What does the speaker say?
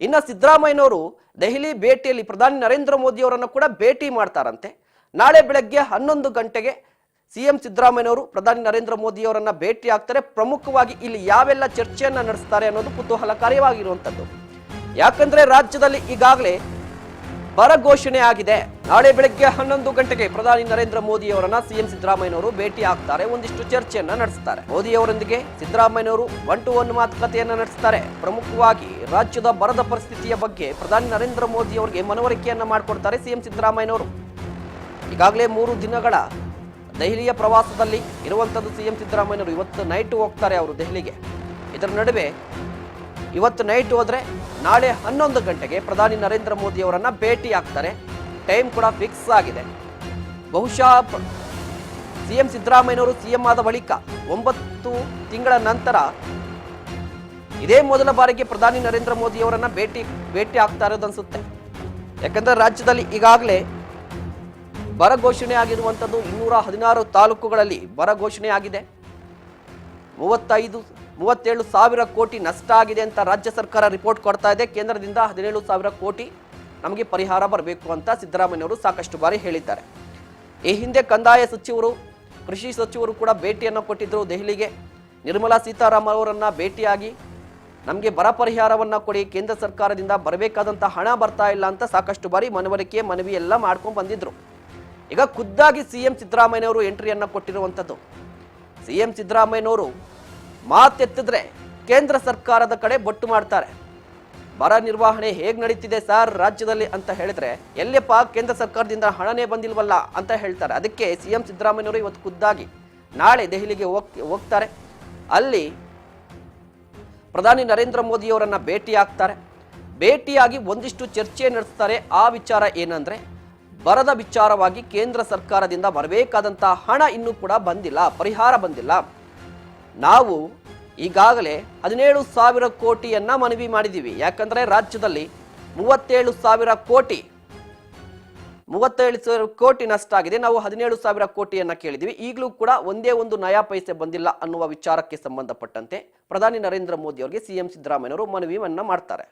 ಇನ್ನು ಸಿದ್ದರಾಮಯ್ಯನವರು ದೆಹಲಿ ಭೇಟಿಯಲ್ಲಿ ಪ್ರಧಾನಿ ನರೇಂದ್ರ ಮೋದಿ ಅವರನ್ನು ಕೂಡ ಭೇಟಿ ಮಾಡ್ತಾರಂತೆ. ನಾಳೆ ಬೆಳಗ್ಗೆ ಹನ್ನೊಂದು ಗಂಟೆಗೆ ಸಿಎಂ ಸಿದ್ದರಾಮಯ್ಯನವರು ಪ್ರಧಾನಿ ನರೇಂದ್ರ ಮೋದಿ ಅವರನ್ನ ಭೇಟಿ ಆಗ್ತಾರೆ. ಪ್ರಮುಖವಾಗಿ ಇಲ್ಲಿ ಯಾವೆಲ್ಲ ಚರ್ಚೆಯನ್ನ ನಡೆಸ್ತಾರೆ ಅನ್ನೋದು ಕುತೂಹಲಕಾರಿಯಾಗಿರುವಂಥದ್ದು ಯಾಕಂದರೆ ರಾಜ್ಯದಲ್ಲಿ ಈಗಾಗಲೇ ಬರ ಘೋಷಣೆ ಆಗಿದೆ. ನಾಳೆ ಬೆಳಗ್ಗೆ ಹನ್ನೊಂದು ಗಂಟೆಗೆ ಪ್ರಧಾನಿ ನರೇಂದ್ರ ಮೋದಿ ಅವರನ್ನ ಸಿಎಂ ಸಿದ್ದರಾಮಯ್ಯನವರು ಭೇಟಿ ಆಗ್ತಾರೆ. ಒಂದಿಷ್ಟು ಚರ್ಚೆಯನ್ನ ನಡೆಸ್ತಾರೆ. ಮೋದಿ ಅವರೊಂದಿಗೆ ಸಿದ್ದರಾಮಯ್ಯನವರು ಒನ್ ಟು ಒನ್ ಮಾತುಕತೆಯನ್ನ ನಡೆಸ್ತಾರೆ. ಪ್ರಮುಖವಾಗಿ ರಾಜ್ಯದ ಬರದ ಪರಿಸ್ಥಿತಿಯ ಬಗ್ಗೆ ಪ್ರಧಾನಿ ನರೇಂದ್ರ ಮೋದಿ ಅವರಿಗೆ ಮನವರಿಕೆಯನ್ನ ಮಾಡಿಕೊಡ್ತಾರೆ ಸಿಎಂ ಸಿದ್ದರಾಮಯ್ಯನವರು. ಈಗಾಗಲೇ ಮೂರು ದಿನಗಳ ದೆಹಲಿಯ ಪ್ರವಾಸದಲ್ಲಿ ಇರುವಂಥದ್ದು ಸಿಎಂ ಸಿದ್ದರಾಮಯ್ಯನವರು. ಇವತ್ತು ನೈಟ್ ಹೋಗ್ತಾರೆ ಅವರು ದೆಹಲಿಗೆ. ಇದರ ನಡುವೆ ಇವತ್ತು ನೈಟ್ ಹೋದರೆ ನಾಳೆ ಹನ್ನೊಂದು ಗಂಟೆಗೆ ಪ್ರಧಾನಿ ನರೇಂದ್ರ ಮೋದಿ ಅವರನ್ನ ಭೇಟಿ ಆಗ್ತಾರೆ ಟೈಮ್ ಕೂಡ ಫಿಕ್ಸ್ ಆಗಿದೆ. ಬಹುಶಃ ಸಿಎಂ ಸಿದ್ದರಾಮಯ್ಯನವರು ಸಿಎಂ ಆದ ಬಳಿಕ ಒಂಬತ್ತು ತಿಂಗಳ ನಂತರ ಇದೇ ಮೊದಲ ಬಾರಿಗೆ ಪ್ರಧಾನಿ ನರೇಂದ್ರ ಮೋದಿ ಅವರನ್ನ ಭೇಟಿ ಭೇಟಿ ಆಗ್ತಾ ಇರೋದು ಅನ್ಸುತ್ತೆ. ಯಾಕಂದ್ರೆ ರಾಜ್ಯದಲ್ಲಿ ಈಗಾಗಲೇ ಬರ ಘೋಷಣೆ ಆಗಿರುವಂಥದ್ದು ಇನ್ನೂರ ಹದಿನಾರು ತಾಲೂಕುಗಳಲ್ಲಿ ಬರ ಘೋಷಣೆ ಆಗಿದೆ. ಮೂವತ್ತೈದು ಮೂವತ್ತೇಳು ಸಾವಿರ ಕೋಟಿ ನಷ್ಟ ಆಗಿದೆ ಅಂತ ರಾಜ್ಯ ಸರ್ಕಾರ ರಿಪೋರ್ಟ್ ಕೊಡ್ತಾ ಇದೆ. ಕೇಂದ್ರದಿಂದ ಹದಿನೇಳು ಸಾವಿರ ಕೋಟಿ ನಮಗೆ ಪರಿಹಾರ ಬರಬೇಕು ಅಂತ ಸಿದ್ದರಾಮಯ್ಯವರು ಸಾಕಷ್ಟು ಬಾರಿ ಹೇಳಿದ್ದಾರೆ. ಈ ಹಿಂದೆ ಕಂದಾಯ ಸಚಿವರು, ಕೃಷಿ ಸಚಿವರು ಕೂಡ ಭೇಟಿಯನ್ನು ಕೊಟ್ಟಿದ್ದರು ದೆಹಲಿಗೆ. ನಿರ್ಮಲಾ ಸೀತಾರಾಮನ್ ಅವರನ್ನು ಭೇಟಿಯಾಗಿ ನಮಗೆ ಬರ ಪರಿಹಾರವನ್ನು ಕೊಡಿ, ಕೇಂದ್ರ ಸರ್ಕಾರದಿಂದ ಬರಬೇಕಾದಂಥ ಹಣ ಬರ್ತಾ ಇಲ್ಲ ಅಂತ ಸಾಕಷ್ಟು ಬಾರಿ ಮನವರಿಕೆ, ಮನವಿ ಎಲ್ಲ ಮಾಡ್ಕೊಂಡು ಬಂದಿದ್ರು. ಈಗ ಖುದ್ದಾಗಿ ಸಿ ಎಂ ಸಿದ್ದರಾಮಯ್ಯನವರು ಎಂಟ್ರಿಯನ್ನು ಕೊಟ್ಟಿರುವಂಥದ್ದು ಸಿ ಎಂ ಸಿದ್ದರಾಮಯ್ಯನವರು ಮಾತೆತ್ತಿದ್ರೆ ಕೇಂದ್ರ ಸರ್ಕಾರದ ಕಡೆ ಬೊಟ್ಟು ಮಾಡ್ತಾರೆ. ಬರ ನಿರ್ವಹಣೆ ಹೇಗೆ ನಡೀತಿದೆ ಸರ್ ರಾಜ್ಯದಲ್ಲಿ ಅಂತ ಹೇಳಿದ್ರೆ ಎಲ್ಲಪ್ಪ ಕೇಂದ್ರ ಸರ್ಕಾರದಿಂದ ಹಣನೇ ಬಂದಿಲ್ವಲ್ಲ ಅಂತ ಹೇಳ್ತಾರೆ. ಅದಕ್ಕೆ ಸಿ ಎಂ ಸಿದ್ದರಾಮಯ್ಯವರು ಇವತ್ತು ಖುದ್ದಾಗಿ ನಾಳೆ ದೆಹಲಿಗೆ ಹೋಗ್, ಹೋಗ್ತಾರೆ. ಅಲ್ಲಿ ಪ್ರಧಾನಿ ನರೇಂದ್ರ ಮೋದಿಯವರನ್ನು ಭೇಟಿಯಾಗ್ತಾರೆ. ಭೇಟಿಯಾಗಿ ಒಂದಿಷ್ಟು ಚರ್ಚೆ ನಡೆಸ್ತಾರೆ. ಆ ವಿಚಾರ ಏನಂದರೆ, ಬರದ ವಿಚಾರವಾಗಿ ಕೇಂದ್ರ ಸರ್ಕಾರದಿಂದ ಬರಬೇಕಾದಂಥ ಹಣ ಇನ್ನೂ ಕೂಡ ಬಂದಿಲ್ಲ, ಪರಿಹಾರ ಬಂದಿಲ್ಲ. ನಾವು ಈಗಾಗಲೇ ಹದಿನೇಳು ಸಾವಿರ ಕೋಟಿಯನ್ನ ಮನವಿ ಮಾಡಿದ್ದೀವಿ. ಯಾಕಂದ್ರೆ ರಾಜ್ಯದಲ್ಲಿ ಮೂವತ್ತೇಳು ಸಾವಿರ ಕೋಟಿ, ಮೂವತ್ತೇಳು ಸಾವಿರ ಕೋಟಿ ನಷ್ಟ ಆಗಿದೆ. ನಾವು ಹದಿನೇಳು ಸಾವಿರ ಕೋಟಿಯನ್ನ ಕೇಳಿದ್ವಿ ಈಗಲೂ ಕೂಡ ಒಂದೇ ಒಂದು ನಯಾ ಪೈಸೆ ಬಂದಿಲ್ಲ ಅನ್ನುವ ವಿಚಾರಕ್ಕೆ ಸಂಬಂಧಪಟ್ಟಂತೆ ಪ್ರಧಾನಿ ನರೇಂದ್ರ ಮೋದಿ ಅವರಿಗೆ ಸಿಎಂ ಸಿದ್ದರಾಮಯ್ಯನವರು ಮನವಿಯನ್ನ ಮಾಡ್ತಾರೆ.